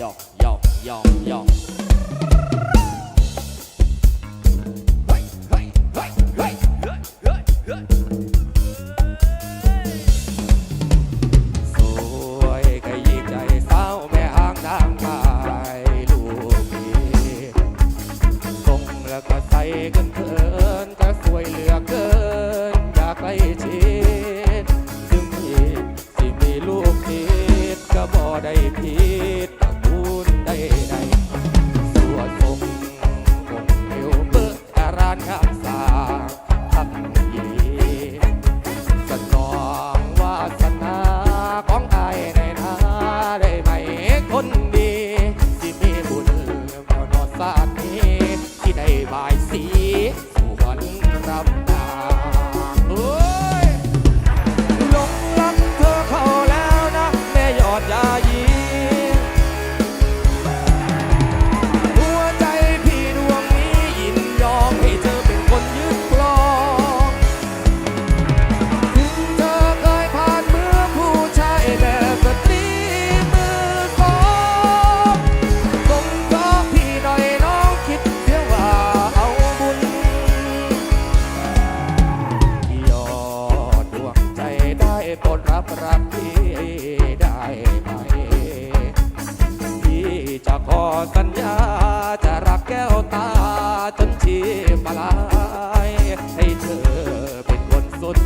ยอกยอกยอกยอกได้ผิด หลงรักเธอเขาแล้วนะแม่ยอดยายี รักพี่ได้ไหม พี่จะขอสัญญาจะรักแก้วตาจนชีพลาย ให้เธอเป็นคนสุด